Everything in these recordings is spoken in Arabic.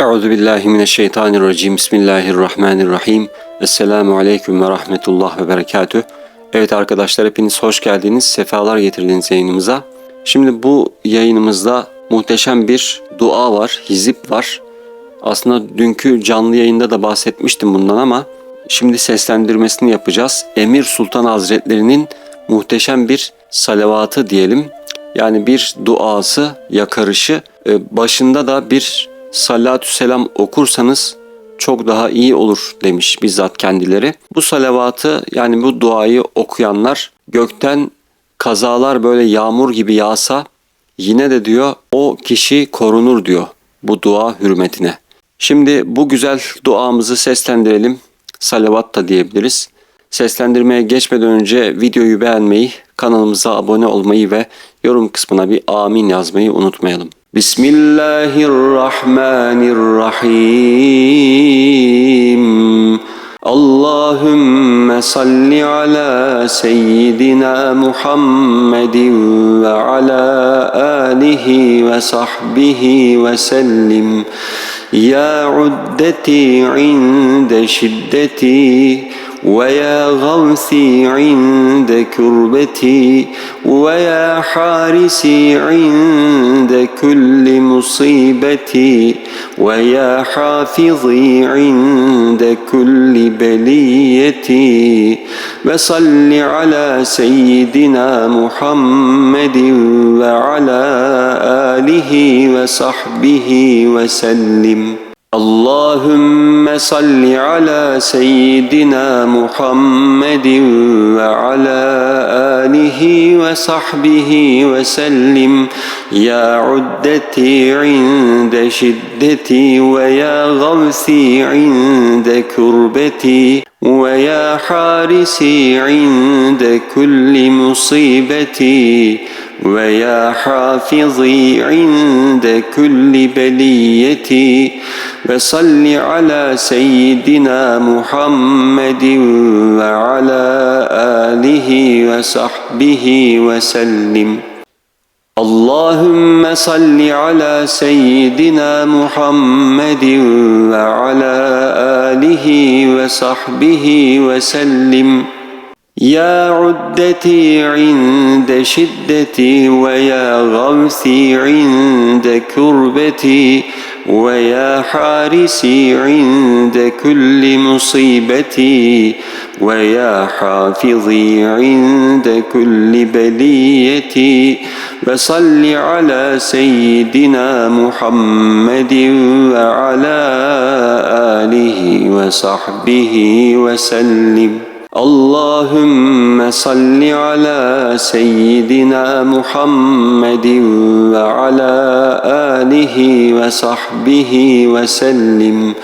Euzu billahi mineşşeytanirracim. Bismillahirrahmanirrahim. Esselamu aleyküm ve rahmetullah ve berekatüh. Evet arkadaşlar hepiniz hoş geldiniz. Sefalar getirdiniz yayınımıza. Şimdi bu yayınımızda muhteşem bir dua var, hizip var. Aslında dünkü canlı yayında da bahsetmiştim bundan ama şimdi seslendirmesini yapacağız. Emir Sultan Hazretlerinin muhteşem bir salavatı diyelim. Yani bir duası, yakarışı. Ee, Başında da bir salatü selam okursanız çok daha iyi olur demiş bizzat kendileri. Bu salavatı yani bu duayı okuyanlar gökten kazalar böyle yağmur gibi yağsa yine de diyor o kişi korunur diyor bu dua hürmetine. Şimdi bu güzel duamızı seslendirelim. Salavat da diyebiliriz. Seslendirmeye geçmeden önce videoyu beğenmeyi, kanalımıza abone olmayı ve yorum kısmına bir amin yazmayı unutmayalım. بسم الله الرحمن الرحيم. اللهم صل على سيدنا محمد وعلى آله وصحبه وسلم. يا عدتي عند شدتي. ويا غوثي عند كربتي ويا حارسي عند كل مصيبتي ويا حافظي عند كل بليتي وصل على سيدنا محمد وعلى آله وصحبه وسلم. اللهم صل على سيدنا محمد وعلى آله وصحبه وسلم. يا عدتي عند شدتي ويا غوثي عند كربتي. ويا حارسي عند كل مصيبتي ويا حافظي عند كل بليتي. وصل على سيدنا محمد وعلى آله وصحبه وسلم. اللهم صل على سيدنا محمد وعلى آله وصحبه وسلم. يا عدتي عند شدتي ويا غوثي عند كربتي ويا حارسي عند كل مصيبتي. ويا حافظي عند كل بليتي وصل على سيدنا محمد وعلى آله وصحبه وسلم. اللهم صل على سيدنا محمد وعلى آله وصحبه وسلم.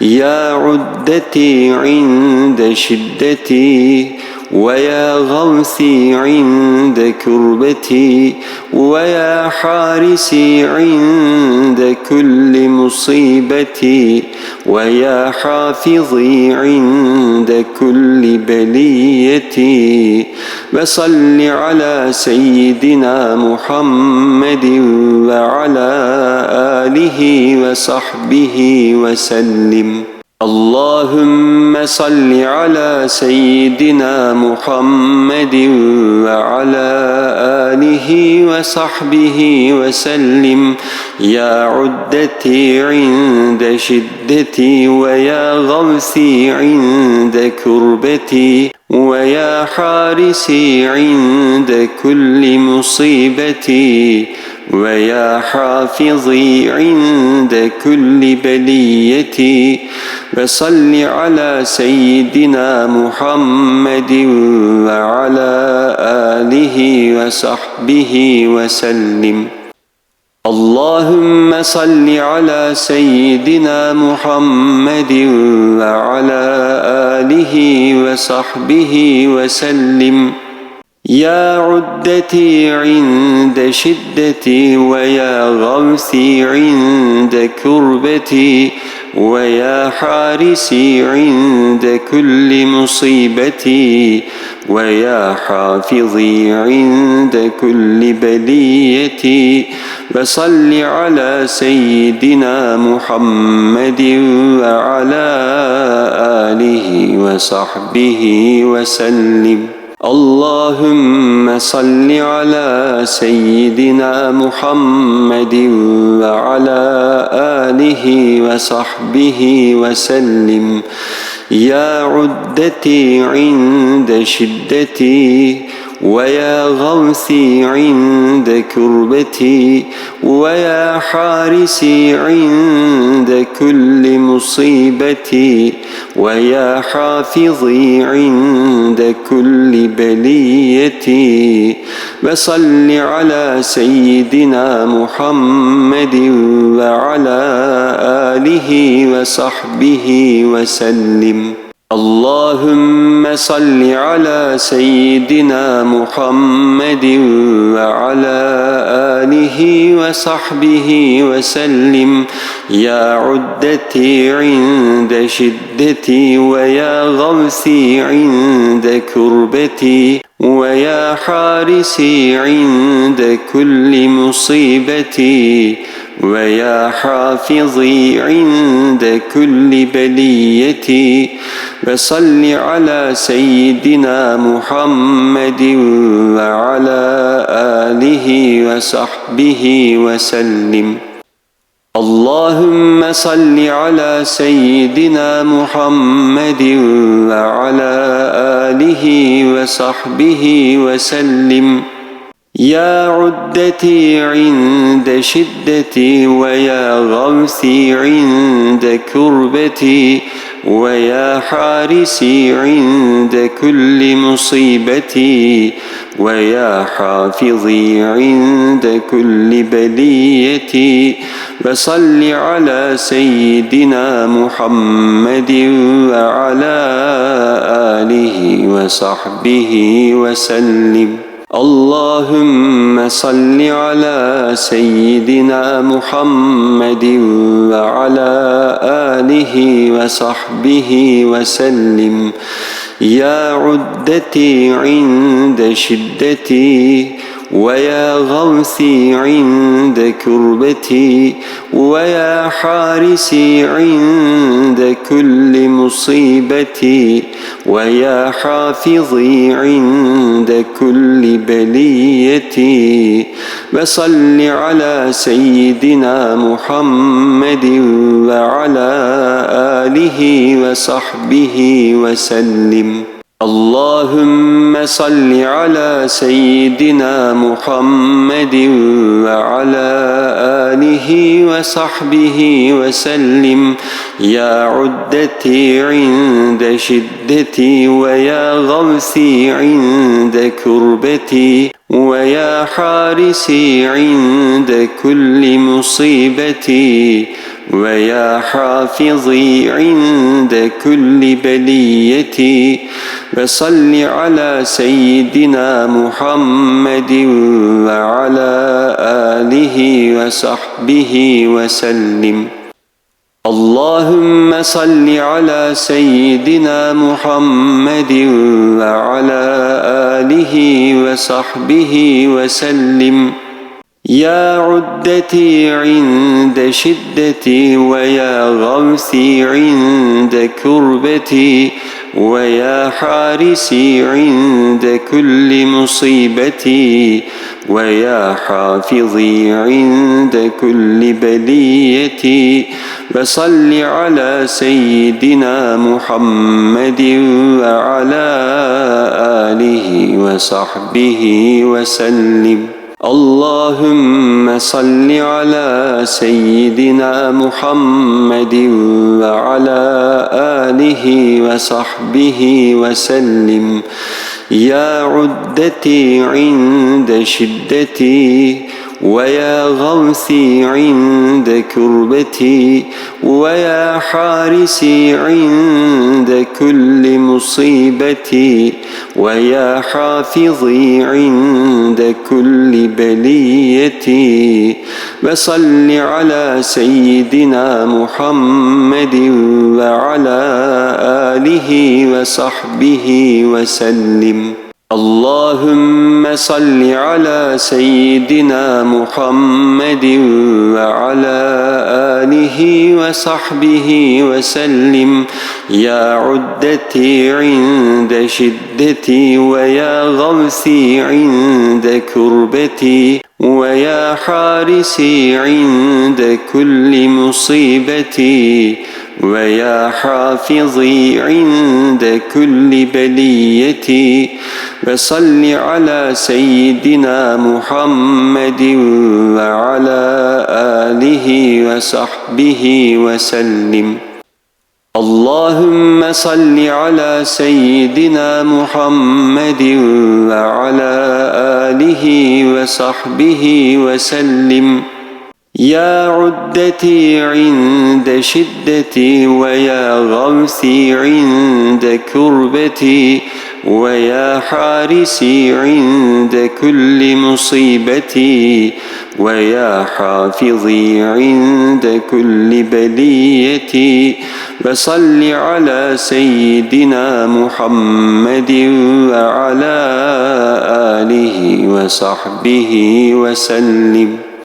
يا عدتي عند شدتي ويا غوثي عند كربتي ويا حارسي عند كل مصيبتي ويا حافظي عند كل بليتي وصل على سيدنا محمد وعلى آله وصحبه وسلم. اللهم صل على سيدنا محمد وعلى آله وصحبه وسلم. يا عدتي عند شدتي ويا غوثي عند كربتي ويا حارسي عند كل مصيبتي ويا حافظي عند كل بليتي وصل على سيدنا محمد وعلى آله وصحبه وسلم. اللهم صل على سيدنا محمد وعلى آله وصحبه وسلم. يا عدتي عند شدتي ويا غوثي عند كربتي. ويا حارسي عند كل مصيبتي ويا حافظي عند كل بليتي. فصل على سيدنا محمد وعلى آله وصحبه وسلم. اللهم صل على سيدنا محمد وعلى آله وصحبه وسلم. يا عدتي عند شدتي. ويا غوثي عند كربتي ويا حارسي عند كل مصيبتي ويا حافظي عند كل بليتي وصل على سيدنا محمد وعلى آله وصحبه وسلم. اللهم صل على سيدنا محمد وعلى آله وصحبه وسلم. يا عدتي عند شدتي ويا غوثي عند كربتي ويا حارسي عند كل مصيبتي ويا حافظي عند كل بليتي وصل على سيدنا محمد وعلى آله وصحبه وسلم. اللهم صل على سيدنا محمد وعلى آله وصحبه وسلم. يا عدتي عند شدتي ويا غوثي عند كربتي. ويا حارسي عند كل مصيبتي ويا حافظي عند كل بليتي. فصل على سيدنا محمد وعلى آله وصحبه وسلم. اللهم صل على سيدنا محمد وعلى آله وصحبه وسلم. يا عدتي عند شدتي ويا غوثي عند كربتي ويا حارسي عند كل مصيبتي ويا حافظي عند كل بليتي. وصل على سيدنا محمد وعلى آله وصحبه وسلم. اللهم صل على سيدنا محمد وعلى آله وصحبه وسلم. يا عدتي عند شدتي ويا غوثي عند كربتي ويا حارسي عند كل مصيبتي. ويا حافظي عند كل بليتي وصل على سيدنا محمد وعلى آله وصحبه وسلم. اللهم صل على سيدنا محمد وعلى آله وصحبه وسلم. يا عدتي عند شدتي ويا غوثي عند كربتي ويا حارسي عند كل مصيبتي ويا حافظي عند كل بليتي فصل على سيدنا محمد وعلى آله وصحبه وسلم. اللهم صل على سيدنا محمد وعلى آله وصحبه وسلم. يا عدتي عند شدتي ويا غوثي عند كربتي ويا حارسي عند كل مصيبتي ويا حافظي عند كل بليتي وصل على سيدنا محمد وعلى آله وصحبه وسلم. اللهم صل على سيدنا محمد وعلى آله وصحبه وسلم. يا عدتي عند شدتي ويا غوثي عند كربتي ويا حارسي عند كل مصيبتي. ويا حافظي عند كل بليتي وصل على سيدنا محمد وعلى آله وصحبه وسلم. اللهم صل على سيدنا محمد وعلى آله وصحبه وسلم. يا عدتي عند شدتي ويا غوثي عند كربتي ويا حارسي عند كل مصيبتي ويا حافظي عند كل بليتي فصل على سيدنا محمد وعلى آله وصحبه وسلم.